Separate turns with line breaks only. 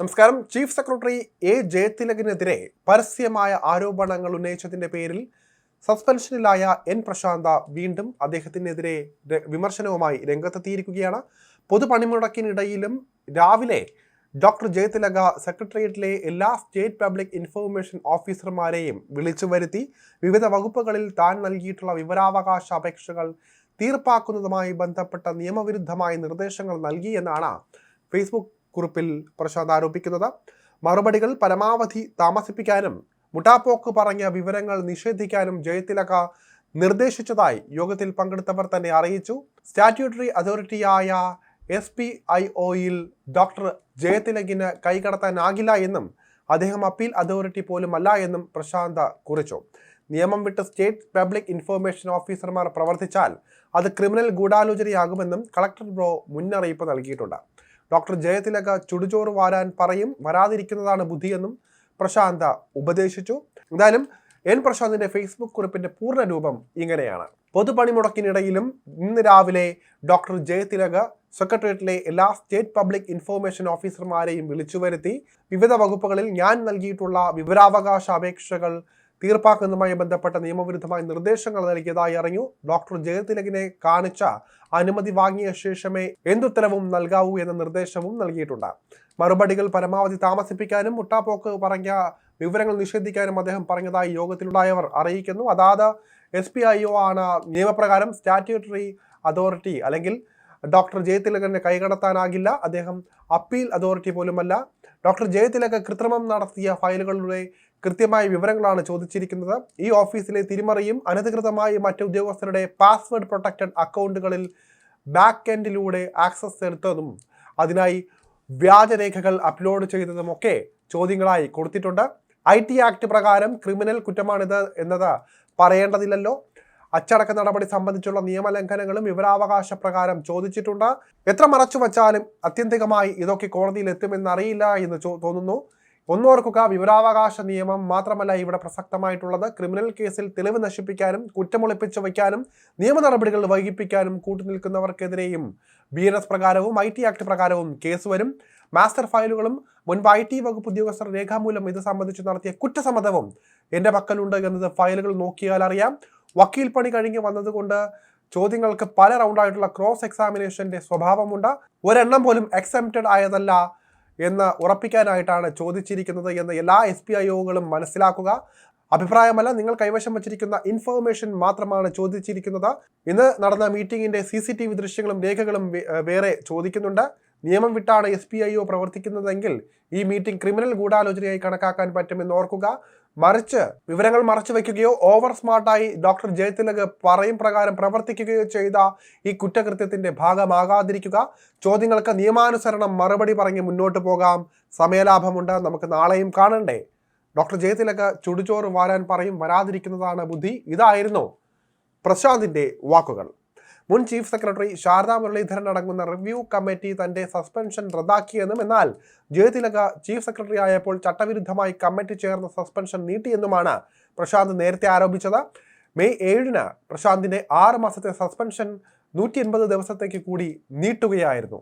നമസ്കാരം. Chief secretary A ജയതിലകനെതിരെ പരസ്യമായ ആരോപണങ്ങൾ ഉന്നയിച്ചതിന്റെ പേരിൽ സസ്പെൻഷനിലായ എൻ പ്രശാന്ത വീണ്ടും അദ്ദേഹത്തിനെതിരെ വിമർശനവുമായി രംഗത്തെത്തിയിരിക്കുകയാണ്. പൊതുപണിമുടക്കിനിടയിലും രാവിലെ ഡോക്ടർ ജയതിലക സെക്രട്ടേറിയറ്റിലെ എല്ലാ സ്റ്റേറ്റ് പബ്ലിക് ഇൻഫർമേഷൻ ഓഫീസർമാരെയും വിളിച്ചു വരുത്തി വിവിധ വകുപ്പുകളിൽ താൻ നൽകിയിട്ടുള്ള വിവരാവകാശ അപേക്ഷകൾ തീർപ്പാക്കുന്നതുമായി ബന്ധപ്പെട്ട നിയമവിരുദ്ധമായ നിർദ്ദേശങ്ങൾ നൽകി എന്നാണ് ഫേസ്ബുക്ക് കുറിപ്പിൽ പ്രശാന്ത് ആരോപിക്കുന്നത് മറുപടികൾ പരമാവധി താമസിപ്പിക്കാനും മുട്ടാപ്പോക്ക് പറഞ്ഞ വിവരങ്ങൾ നിഷേധിക്കാനും ജയതിലക നിർദ്ദേശിച്ചതായി യോഗത്തിൽ പങ്കെടുത്തവർ തന്നെ അറിയിച്ചു. സ്റ്റാറ്റ്യൂട്ടറി അതോറിറ്റിയായ എസ് പി ഐ ഒയിൽ ഡോക്ടർ ജയതിലകിന് കൈകടത്താനാകില്ല എന്നും അദ്ദേഹം അപ്പീൽ അതോറിറ്റി പോലുമല്ല എന്നും പ്രശാന്ത് കുറിച്ചു. നിയമം വിട്ട് സ്റ്റേറ്റ് പബ്ലിക് ഇൻഫർമേഷൻ ഓഫീസർമാർ പ്രവർത്തിച്ചാൽ അത് ക്രിമിനൽ ഗൂഢാലോചനയാകുമെന്നും കളക്ടർ ബ്രോ മുന്നറിയിപ്പ് നൽകിയിട്ടുണ്ട്. ഡോക്ടർ ജയതിലക ചുടുചോറ് വാരാൻ പറയും വരാതിരിക്കുന്നതാണ് ബുദ്ധിയെന്നും പ്രശാന്ത ഉപദേശിച്ചു. എന്തായാലും എൻ പ്രശാന്തിന്റെ ഫേസ്ബുക്ക് കുറിപ്പിന്റെ പൂർണ രൂപം ഇങ്ങനെയാണ്. പൊതുപണിമുടക്കിനിടയിലും ഇന്ന് രാവിലെ ഡോക്ടർ ജയതിലക സെക്രട്ടേറിയറ്റിലെ എല്ലാ സ്റ്റേറ്റ് പബ്ലിക് ഇൻഫോർമേഷൻ ഓഫീസർമാരെയും വിളിച്ചു വരുത്തി വിവിധ വകുപ്പുകളിൽ ഞാൻ നൽകിയിട്ടുള്ള വിവരാവകാശ അപേക്ഷകൾ തീർപ്പാക്കുന്നതുമായി ബന്ധപ്പെട്ട നിയമവിരുദ്ധമായ നിർദ്ദേശങ്ങൾ നൽകിയതായി അറിഞ്ഞു. ഡോക്ടർ ജയതിലകിനെ കാണിച്ച അനുമതി വാങ്ങിയ ശേഷമേ എന്തുത്തരവും നൽകാവൂ എന്ന നിർദ്ദേശവും നൽകിയിട്ടുണ്ട്. മറുപടികൾ പരമാവധി താമസിപ്പിക്കാനും മുട്ടാപ്പോക്ക് പറഞ്ഞ വിവരങ്ങൾ നിഷേധിക്കാനും അദ്ദേഹം പറഞ്ഞതായി യോഗത്തിലുണ്ടായവർ അറിയിക്കുന്നു. അതാത് എസ് പി ഐ ഒ ആണ് നിയമപ്രകാരം സ്റ്റാറ്റ്യൂട്ടറി അതോറിറ്റി അല്ലെങ്കിൽ ഡോക്ടർ ജയതിലകനെ കൈകടത്താനാകില്ല. അദ്ദേഹം അപ്പീൽ അതോറിറ്റി പോലുമല്ല. ഡോക്ടർ ജയതിലക കൃത്രിമം നടത്തിയ ഫയലുകളുടെ കൃത്യമായ വിവരങ്ങളാണ് ചോദിച്ചിരിക്കുന്നത്. ഈ ഓഫീസിലെ തിരിമറിയും അനധികൃതമായി മറ്റു ഉദ്യോഗസ്ഥരുടെ പാസ്വേഡ് പ്രൊട്ടക്റ്റഡ് അക്കൗണ്ടുകളിൽ ബാക്ക് എൻഡിലൂടെ ആക്സസ് എടുത്തതും അതിനായി വ്യാജരേഖകൾ അപ്ലോഡ് ചെയ്തതുമൊക്കെ ചോദ്യങ്ങളായി കൊടുത്തിട്ടുണ്ട്. ഐ ടി ആക്ട് പ്രകാരം ക്രിമിനൽ കുറ്റമാണിത് എന്നത് പറയേണ്ടതില്ലല്ലോ. അച്ചടക്ക നടപടി സംബന്ധിച്ചുള്ള നിയമലംഘനങ്ങളും വിവരാവകാശ പ്രകാരം ചോദിച്ചിട്ടുണ്ട്. എത്ര മറച്ചു വച്ചാലും അത്യന്തികമായി ഇതൊക്കെ കോടതിയിൽ എത്തുമെന്നറിയില്ല എന്ന് തോന്നുന്നു. ഒന്നോർക്കുക വിവരാവകാശ നിയമം മാത്രമല്ല ഇവിടെ പ്രസക്തമായിട്ടുള്ളത്. ക്രിമിനൽ കേസിൽ തെളിവ് നശിപ്പിക്കാനും കുറ്റമൊളിപ്പിച്ചു വയ്ക്കാനും നിയമ നടപടികൾ വൈകിപ്പിക്കാനും കൂട്ടുനിൽക്കുന്നവർക്കെതിരെയും ബി എൻ എസ് പ്രകാരവും ഐ ടി ആക്ട് പ്രകാരവും കേസ് വരും. മാസ്റ്റർ ഫയലുകളും മുൻപ് ഐ ടി വകുപ്പ് ഉദ്യോഗസ്ഥർ രേഖാമൂലം ഇത് സംബന്ധിച്ച് നടത്തിയ കുറ്റസമ്മതവും എന്റെ പക്കലുണ്ട് എന്നത് ഫയലുകൾ നോക്കിയാൽ അറിയാം. വക്കീൽ പണി കഴിഞ്ഞ് വന്നതുകൊണ്ട് ചോദ്യങ്ങൾക്ക് പല റൗണ്ടായിട്ടുള്ള ക്രോസ് എക്സാമിനേഷന്റെ സ്വഭാവമുണ്ട്. ഒരെണ്ണം പോലും എക്സെപ്റ്റഡ് ആയതല്ല എന്ന് ഉറപ്പിക്കാനായിട്ടാണ് ചോദിച്ചിരിക്കുന്നത് എന്ന് എല്ലാ എസ് പി ഐ ഒകളും മനസ്സിലാക്കുക. അഭിപ്രായമല്ല നിങ്ങൾ കൈവശം വച്ചിരിക്കുന്ന ഇൻഫർമേഷൻ മാത്രമാണ് ചോദിച്ചിരിക്കുന്നത്. ഇന്ന് നടന്ന മീറ്റിംഗിന്റെ സി സി ടി വി ദൃശ്യങ്ങളും രേഖകളും വേറെ ചോദിക്കുന്നുണ്ട്. നിയമം വിട്ടാണ് എസ് പി ഐ ഒ പ്രവർത്തിക്കുന്നതെങ്കിൽ ഈ മീറ്റിംഗ് ക്രിമിനൽ ഗൂഢാലോചനയായി കണക്കാക്കാൻ പറ്റുമെന്ന് ഓർക്കുക. മറിച്ച് വിവരങ്ങൾ മറച്ചു വയ്ക്കുകയോ ഓവർ സ്മാർട്ടായി ഡോക്ടർ ജയതിലക് പറയും പ്രകാരം പ്രവർത്തിക്കുകയോ ചെയ്ത ഈ കുറ്റകൃത്യത്തിന്റെ ഭാഗമാകാതിരിക്കുക. ചോദ്യങ്ങൾക്ക് നിയമാനുസരണം മറുപടി പറഞ്ഞ് മുന്നോട്ട് പോകാം. സമയലാഭമുണ്ട്. നമുക്ക് നാളെയും കാണണ്ടേ. ഡോക്ടർ ജയതിലക് ചുടുചോറ് വാരാൻ പറയും. വരാതിരിക്കുന്നതാണ് ബുദ്ധി. ഇതായിരുന്നു പ്രശാന്തിന്റെ വാക്കുകൾ. മുൻ ചീഫ് സെക്രട്ടറി ശാരദാ മുരളീധരൻ അടങ്ങുന്ന റിവ്യൂ കമ്മിറ്റി തന്റെ സസ്പെൻഷൻ റദ്ദാക്കിയെന്നും എന്നാൽ ജയതിലക ചീഫ് സെക്രട്ടറി ആയപ്പോൾ ചട്ടവിരുദ്ധമായി കമ്മിറ്റി ചേർന്ന സസ്പെൻഷൻ നീട്ടിയെന്നുമാണ് പ്രശാന്ത് നേരത്തെ ആരോപിച്ചത്. മെയ് ഏഴിന് പ്രശാന്തിന്റെ ആറ് മാസത്തെ സസ്പെൻഷൻ നൂറ്റി എൺപത് ദിവസത്തേക്ക് കൂടി നീട്ടുകയായിരുന്നു.